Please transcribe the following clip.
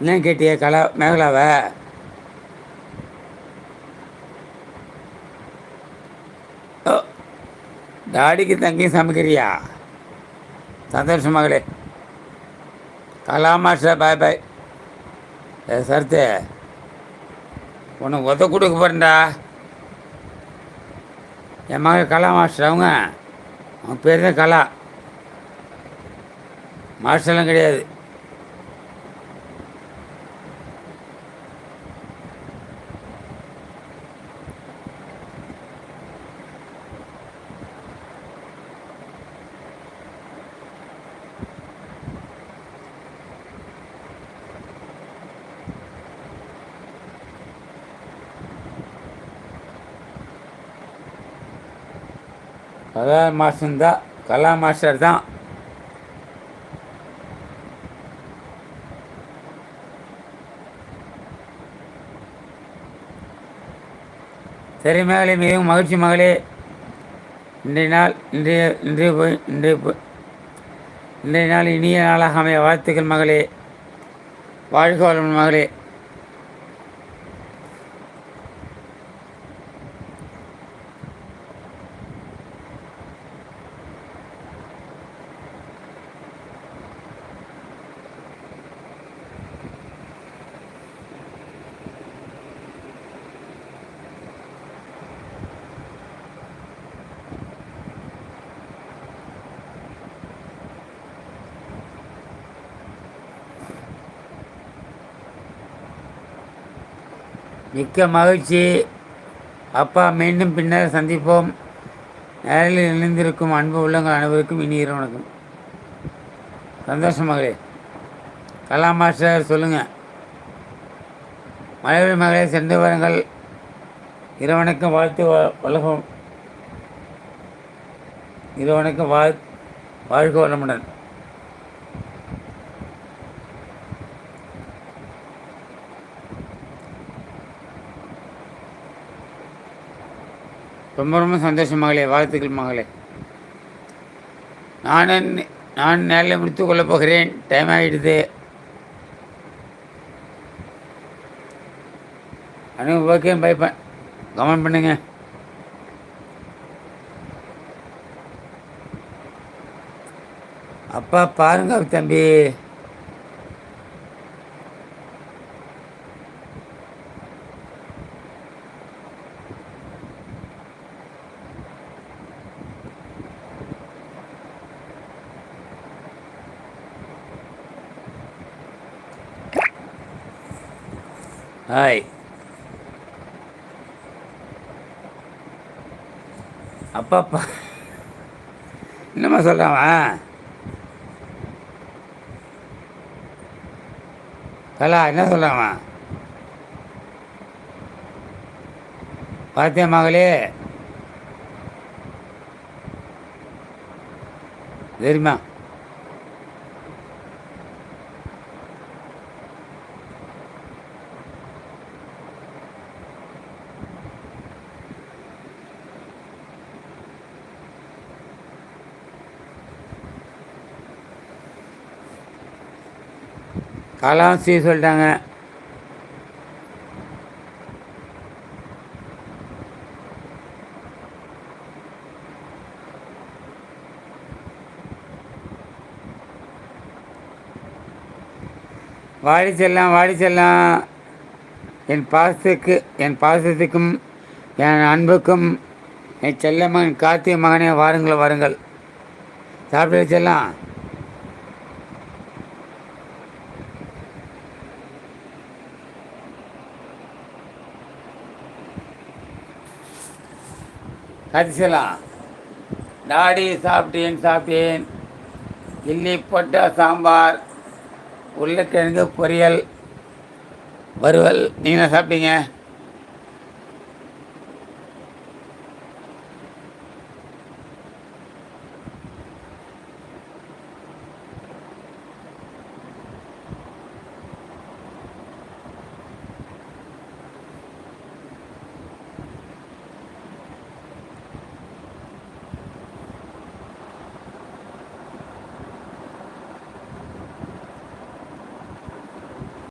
என்னன்னு கேட்டிய கலா மேகலாவை? தாடிக்கு தங்கியும் சமைக்கிறியா? சந்தோஷம் மகளே. கலா மாஸ்டர் பாய் பாய். ஏ சரத்து உனக்கு உத கொடுக்க போகிறேன்டா என் மகள் கலா மாஸ்டர் அவங்க அவங்க பேர் தான் கலா. மாஸ்டர்லாம் கிடையாது. கலா மாஸ்டர்தான் கலா மாஸ்டர் தான் சரி மகளே மிகவும் மகிழ்ச்சி மகளே. இன்றைய நாள் இன்றைய இன்றைய போய் இன்றைய போய் இன்றைய நாள் இனிய நாளாக அமைய வாழ்த்துக்கள் மகளே. வாழ்க வளமுடன் மகளே. மிக்க மகிழ்ச்சி. அப்பா மீண்டும் பின்னர் சந்திப்போம். நேரில் இணைந்திருக்கும் அன்பு உள்ளங்கள் அனைவருக்கும் இனி வணக்கம். சந்தோஷம் மகளே. கலா மாஸ்டர் சொல்லுங்கள் மலைவழி மகளே சென்று வாருங்கள். இறைவனுக்கும் வாழ்த்து வ- இறைவனுக்கும் வாழ் வாழ்க வளமுடன். ரொம்ப ரொம்ப சந்தோஷம் மகளே வாழ்த்துக்கள் மகளே. நான் நான் நேரில் முடித்து கொள்ளப் போகிறேன். டைம் ஆகிடுது அனுபவம் ஓகே பை ப கமெண்ட் பண்ணுங்க. அப்பா பாருங்க தம்பி. ஹாய் அப்பா அப்பா என்னம்மா சொல்கிறான் கலா என்ன சொல்கிறான் பார்த்தேன் மகளே? தெரியுமா? கலாம் சொல்லிட்டாங்க. வாடி செல்லாம் வாடி செல்லாம். என் பாசத்துக்கு என் பாசத்துக்கும் என் அன்புக்கும் என் செல்ல மகன் கார்த்திகை மகனே வாருங்கள் வாருங்கள். சாப்பிட்டு செல்லாம். கரிசலாம் நாடி சாப்பிட்டேன் சாப்பிட்டேன். இல்லி போட்ட சாம்பார் உருளைக்கிழங்கு பொரியல் வறுவல். நீங்கள் என்ன சாப்பிட்டீங்க?